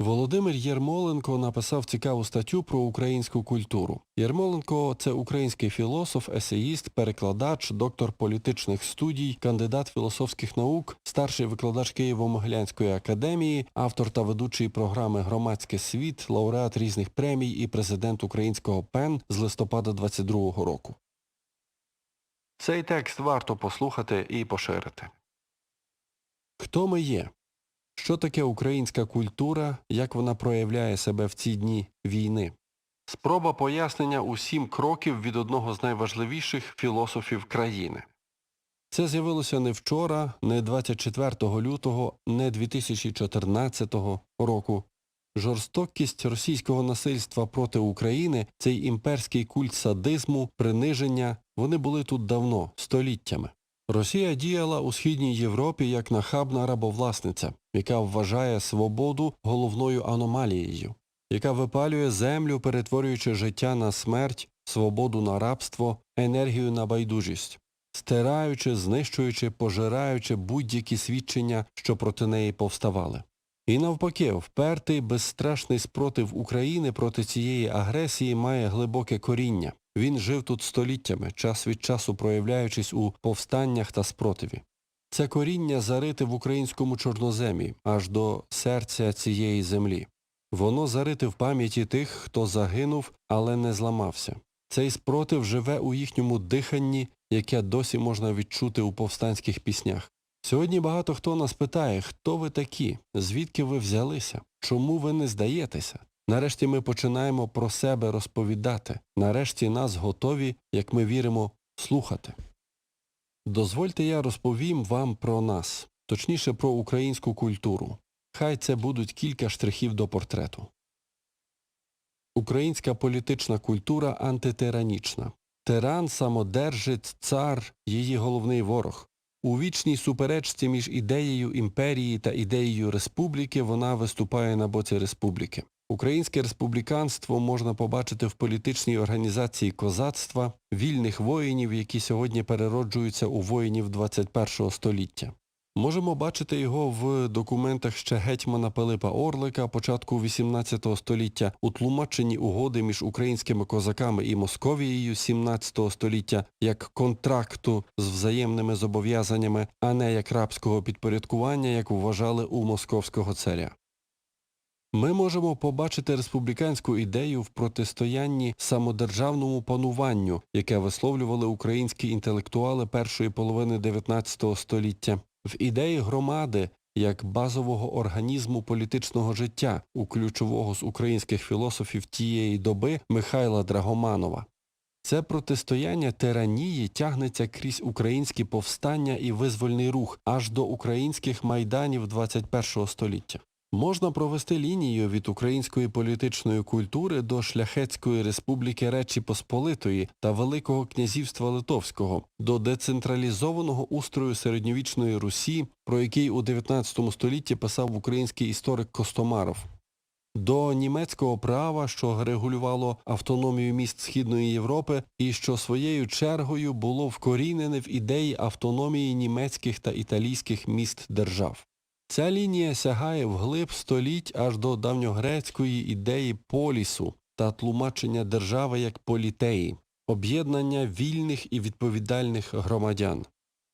Володимир Єрмоленко написав цікаву статтю про українську культуру. Єрмоленко це український філософ, есеїст, перекладач, доктор політичних студій, кандидат філософських наук, старший викладач Києво-Могилянської академії, автор та ведучий програми Громадський світ, лауреат різних премій і президент українського ПЕН з листопада 22-го року. Цей текст варто послухати і поширити. Хто ми є? Що таке українська культура, як вона проявляє себе в ці дні війни? Спроба пояснення у сім кроків від одного з найважливіших філософів країни. Це з'явилося не вчора, не 24 лютого, не 2014 року. Жорстокість російського насильства проти України, цей імперський культ садизму, приниження, вони були тут давно, століттями. Росія діяла у Східній Європі як нахабна рабовласниця, яка вважає свободу головною аномалією, яка випалює землю, перетворюючи життя на смерть, свободу на рабство, енергію на байдужість, стираючи, знищуючи, пожираючи будь-які свідчення, що проти неї повставали. І навпаки, впертий безстрашний спротив України проти цієї агресії має глибоке коріння. Він жив тут століттями, час від часу проявляючись у повстаннях та спротиві. Це коріння зарите в українському чорноземі, аж до серця цієї землі. Воно зарите в пам'яті тих, хто загинув, але не зламався. Цей спротив живе у їхньому диханні, яке досі можна відчути у повстанських піснях. Сьогодні багато хто нас питає, хто ви такі, звідки ви взялися, чому ви не здаєтеся? Нарешті ми починаємо про себе розповідати, нарешті нас готові, як ми віримо, слухати. Дозвольте я розповім вам про нас, точніше про українську культуру. Хай це будуть кілька штрихів до портрету. Українська політична культура антитиранічна. Тиран, самодержець, цар, її головний ворог. У вічній суперечці між ідеєю імперії та ідеєю республіки вона виступає на боці республіки. Українське республіканство можна побачити в політичній організації козацтва, вільних воїнів, які сьогодні перероджуються у воїнів 21 століття. Можемо бачити його в документах ще гетьмана Пилипа Орлика початку XVIII століття, у тлумаченні угоди між українськими козаками і Московією XVII століття як контракту з взаємними зобов'язаннями, а не як рабського підпорядкування, як вважали у московського царя. Ми можемо побачити республіканську ідею в протистоянні самодержавному пануванню, яке висловлювали українські інтелектуали першої половини XIX століття, в ідеї громади як базового організму політичного життя у ключового з українських філософів тієї доби Михайла Драгоманова. Це протистояння тиранії тягнеться крізь українські повстання і визвольний рух аж до українських майданів ХХІ століття. Можна провести лінію від української політичної культури до шляхетської республіки Речі Посполитої та Великого князівства Литовського, до децентралізованого устрою середньовічної Русі, про який у 19 столітті писав український історик Костомаров, до німецького права, що регулювало автономію міст Східної Європи і що своєю чергою було вкорінене в ідеї автономії німецьких та італійських міст держав. Ця лінія сягає вглиб століть аж до давньогрецької ідеї полісу та тлумачення держави як політеї, об'єднання вільних і відповідальних громадян.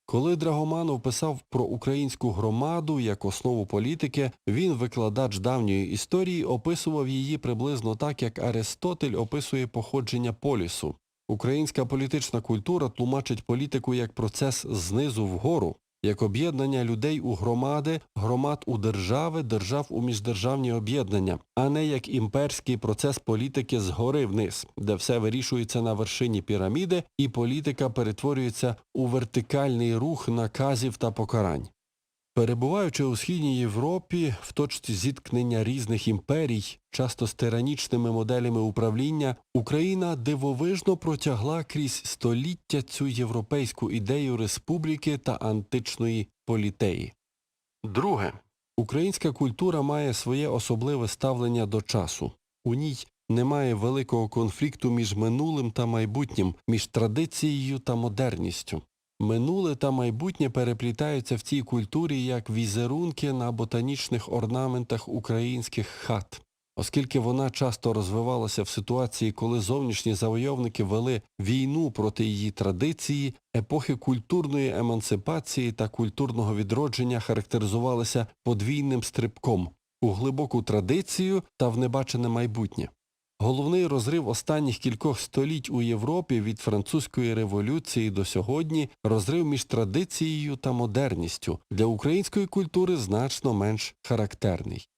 Коли Драгоманов писав про українську громаду як основу політики, він, викладач давньої історії, описував її приблизно так, як Аристотель описує походження полісу. Українська політична культура тлумачить політику як процес знизу вгору, як об'єднання людей у громади, громад у держави, держав у міждержавні об'єднання, а не як імперський процес політики згори вниз, де все вирішується на вершині піраміди і політика перетворюється у вертикальний рух наказів та покарань. Перебуваючи у Східній Європі в точці зіткнення різних імперій, часто з тиранічними моделями управління, Україна дивовижно протягла крізь століття цю європейську ідею республіки та античної політеї. Друге. Українська культура має своє особливе ставлення до часу. У ній немає великого конфлікту між минулим та майбутнім, між традицією та модерністю. Минуле та майбутнє переплітаються в цій культурі як візерунки на ботанічних орнаментах українських хат. Оскільки вона часто розвивалася в ситуації, коли зовнішні завойовники вели війну проти її традиції, епохи культурної емансипації та культурного відродження характеризувалися подвійним стрибком у глибоку традицію та в небачене майбутнє. Головний розрив останніх кількох століть у Європі від французької революції до сьогодні розрив між традицією та модерністю для української культури значно менш характерний.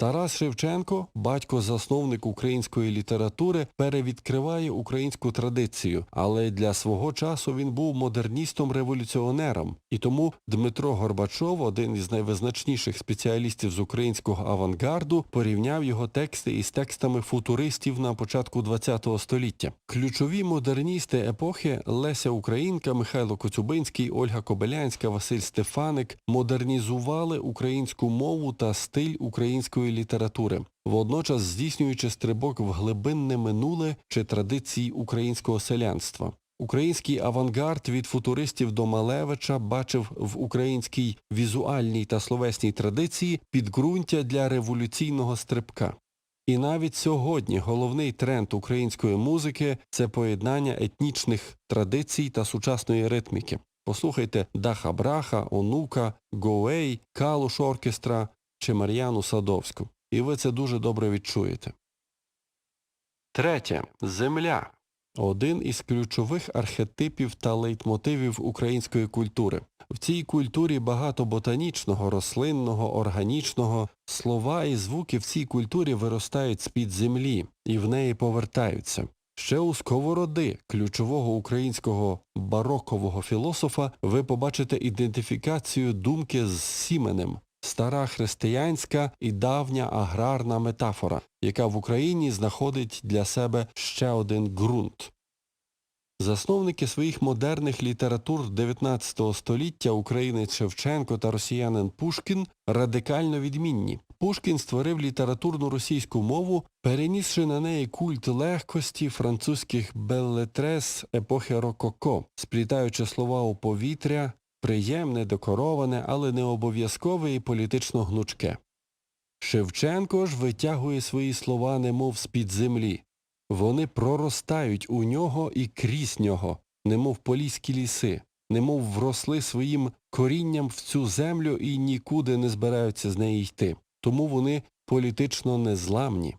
Тарас Шевченко, батько-засновник української літератури, перевідкриває українську традицію, але для свого часу він був модерністом-революціонером, і тому Дмитро Горбачов, один із найвизначніших спеціалістів з українського авангарду, порівняв його тексти із текстами футуристів на початку ХХ століття. Ключові модерністи епохи Леся Українка, Михайло Коцюбинський, Ольга Кобилянська, Василь Стефаник модернізували українську мову та стиль української літератури, водночас здійснюючи стрибок в глибинне минуле чи традиції українського селянства. Український авангард від футуристів до Малевича бачив в українській візуальній та словесній традиції підґрунтя для революційного стрибка. І навіть сьогодні головний тренд української музики це поєднання етнічних традицій та сучасної ритміки. Послухайте Даха Браха, Онука, Гоей, Калуш Оркестра чи Мар'яну Садовську. І ви це дуже добре відчуєте. Третє. Земля. Один із ключових архетипів та лейтмотивів української культури. В цій культурі багато ботанічного, рослинного, органічного. Слова і звуки в цій культурі виростають з-під землі і в неї повертаються. Ще у Сковороди, ключового українського барокового філософа, ви побачите ідентифікацію думки з сіменем, стара християнська і давня аграрна метафора, яка в Україні знаходить для себе ще один ґрунт. Засновники своїх модерних літератур 19 століття українець Шевченко та росіянин Пушкін радикально відмінні. Пушкін створив літературну російську мову, перенісши на неї культ легкості французьких беллетрес епохи Рококо, сплітаючи слова у повітря, приємне, декороване, але не обов'язкове і політично гнучке. Шевченко ж витягує свої слова немов з-під землі. Вони проростають у нього і крізь нього, немов поліські ліси, немов вросли своїм корінням в цю землю і нікуди не збираються з неї йти. Тому вони політично незламні.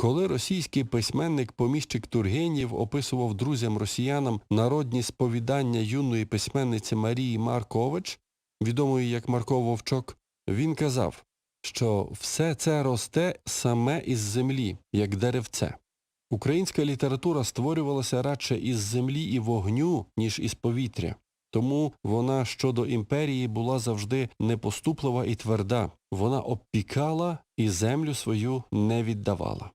Коли російський письменник поміщик Тургенєв описував друзям-росіянам народні сповідання юної письменниці Марії Маркович, відомої як Марко Вовчок, він казав, що все це росте саме із землі, як деревце. Українська література створювалася радше із землі і вогню, ніж із повітря. Тому вона щодо імперії була завжди непоступлива і тверда. Вона обпікала і землю свою не віддавала.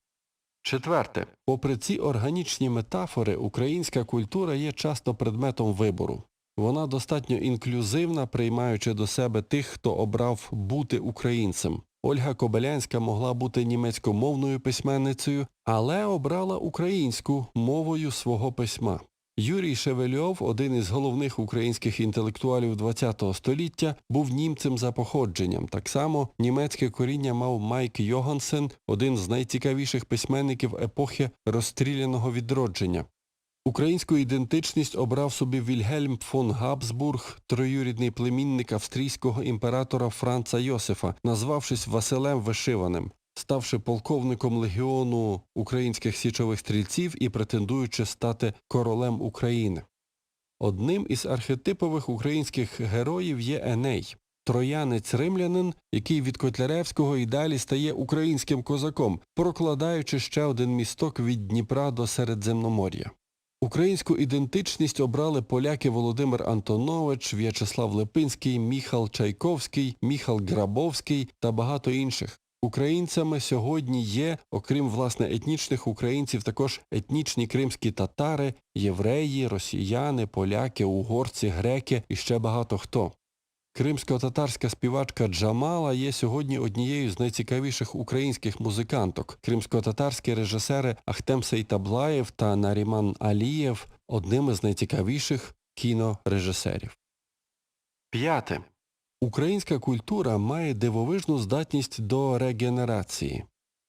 Четверте. Попри ці органічні метафори, українська культура є часто предметом вибору. Вона достатньо інклюзивна, приймаючи до себе тих, хто обрав бути українцем. Ольга Кобелянська могла бути німецькомовною письменницею, але обрала українську мовою свого письма. Юрій Шевельов, один із головних українських інтелектуалів ХХ століття, був німцем за походженням. Так само німецьке коріння мав Майк Йогансен, один з найцікавіших письменників епохи розстріляного відродження. Українську ідентичність обрав собі Вільгельм фон Габсбург, троюрідний племінник австрійського імператора Франца Йосифа, назвавшись Василем Вишиваним, ставши полковником легіону українських січових стрільців і претендуючи стати королем України. Одним із архетипових українських героїв є Еней, троянець-римлянин, який від Котляревського і далі стає українським козаком, прокладаючи ще один місток від Дніпра до Середземномор'я. Українську ідентичність обрали поляки Володимир Антонович, В'ячеслав Липинський, Міхал Чайковський, Міхал Грабовський та багато інших. Українцями сьогодні є, окрім власне етнічних українців, також етнічні кримські татари, євреї, росіяни, поляки, угорці, греки і ще багато хто. Кримсько-татарська співачка Джамала є сьогодні однією з найцікавіших українських музиканток. Кримсько-татарські режисери Ахтем Сейтаблаєв та Наріман Алієв одними з найцікавіших кінорежисерів. П'яте. Українська культура має дивовижну здатність до регенерації.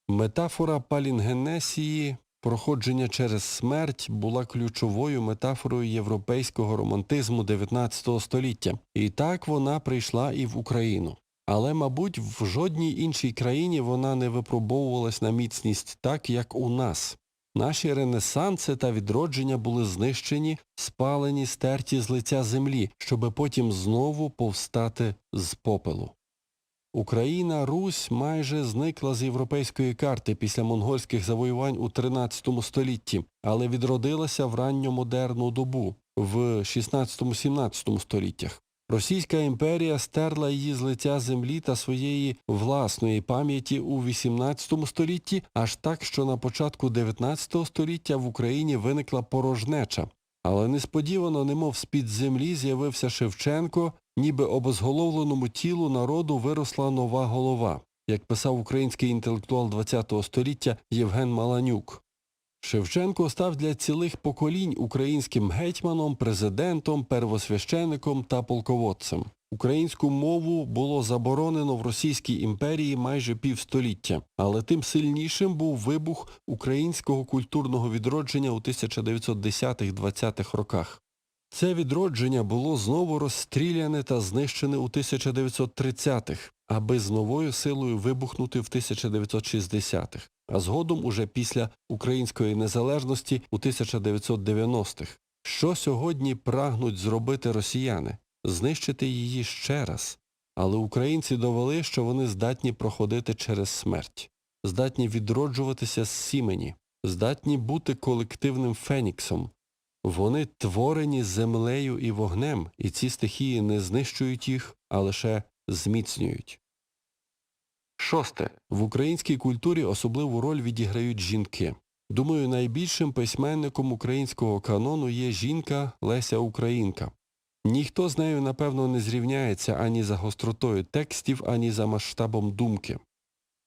Метафора палінгенесії проходження через смерть була ключовою метафорою європейського романтизму XIX століття, і так вона прийшла і в Україну. Але, мабуть, в жодній іншій країні вона не випробовувалась на міцність так, як у нас. Наші ренесанси та відродження були знищені, спалені, стерті з лиця землі, щоби потім знову повстати з попелу. Україна, Русь майже зникла з європейської карти після монгольських завоювань у XIII столітті, але відродилася в ранньомодерну добу в XVI-XVII століттях. Російська імперія стерла її з лиця землі та своєї власної пам'яті у XVIII столітті, аж так, що на початку XIX століття в Україні виникла порожнеча. Але несподівано, немов з-під землі, з'явився Шевченко, ніби обезголовленому тілу народу виросла нова голова, як писав український інтелектуал ХХ століття Євген Маланюк. Шевченко став для цілих поколінь українським гетьманом, президентом, первосвящеником та полководцем. Українську мову було заборонено в Російській імперії майже півстоліття, але тим сильнішим був вибух українського культурного відродження у 1910-20-х роках. Це відродження було знову розстріляне та знищене у 1930-х, аби з новою силою вибухнути в 1960-х, а згодом уже після української незалежності у 1990-х. Що сьогодні прагнуть зробити росіяни? Знищити її ще раз. Але українці довели, що вони здатні проходити через смерть, здатні відроджуватися з сімені, здатні бути колективним феніксом, вони творені землею і вогнем, і ці стихії не знищують їх, а лише зміцнюють. Шосте. В українській культурі особливу роль відіграють жінки. Думаю, найбільшим письменником українського канону є жінка Леся Українка. Ніхто з нею, напевно, не зрівняється ані за гостротою текстів, ані за масштабом думки.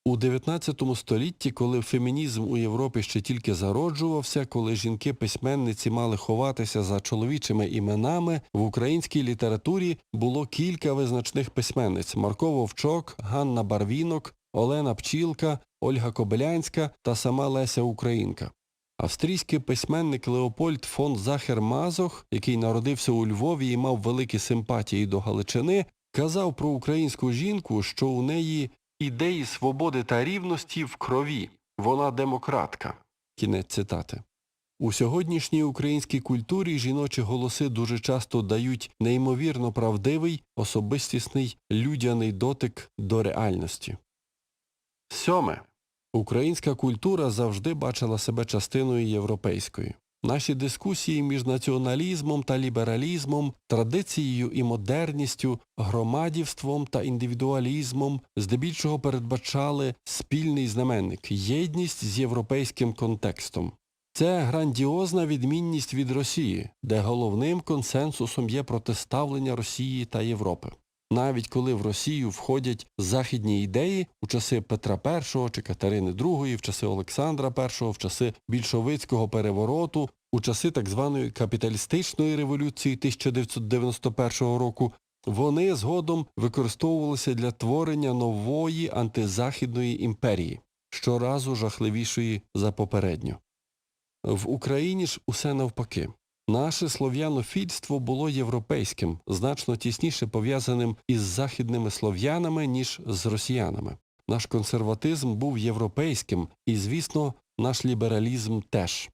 У XIX столітті, коли фемінізм у Європі ще тільки зароджувався, коли жінки-письменниці мали ховатися за чоловічими іменами, в українській літературі було кілька визначних письменниць – Марко Вовчок, Ганна Барвінок, Олена Пчілка, Ольга Кобилянська та сама Леся Українка. Австрійський письменник Леопольд фон Захер-Мазох, який народився у Львові і мав великі симпатії до Галичини, казав про українську жінку, що у неї ідеї свободи та рівності в крові. Вона демократка. Кінець цитати. У сьогоднішній українській культурі жіночі голоси дуже часто дають неймовірно правдивий, особистісний, людяний дотик до реальності. Сьоме. Українська культура завжди бачила себе частиною європейської. Наші дискусії між націоналізмом та лібералізмом, традицією і модерністю, громадівством та індивідуалізмом здебільшого передбачали спільний знаменник єдність з європейським контекстом. Це грандіозна відмінність від Росії, де головним консенсусом є протиставлення Росії та Європи. Навіть коли в Росію входять західні ідеї у часи Петра І чи Катерини II, в часи Олександра І, в часи більшовицького перевороту, у часи так званої капіталістичної революції 1991 року, вони згодом використовувалися для творення нової антизахідної імперії, щоразу жахливішої за попередню. В Україні ж усе навпаки. Наше слов'янофільство було європейським, значно тісніше пов'язаним із західними слов'янами, ніж з росіянами. Наш консерватизм був європейським і, звісно, наш лібералізм теж.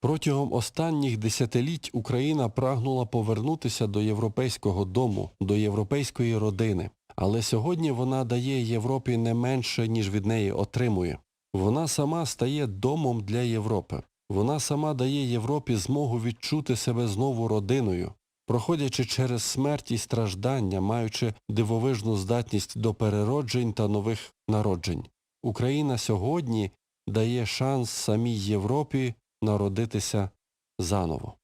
Протягом останніх десятиліть Україна прагнула повернутися до європейського дому, до європейської родини, але сьогодні вона дає Європі не менше, ніж від неї отримує. Вона сама стає домом для Європи. Вона сама дає Європі змогу відчути себе знову родиною, проходячи через смерть і страждання, маючи дивовижну здатність до перероджень та нових народжень. Україна сьогодні дає шанс самій Європі народитися заново.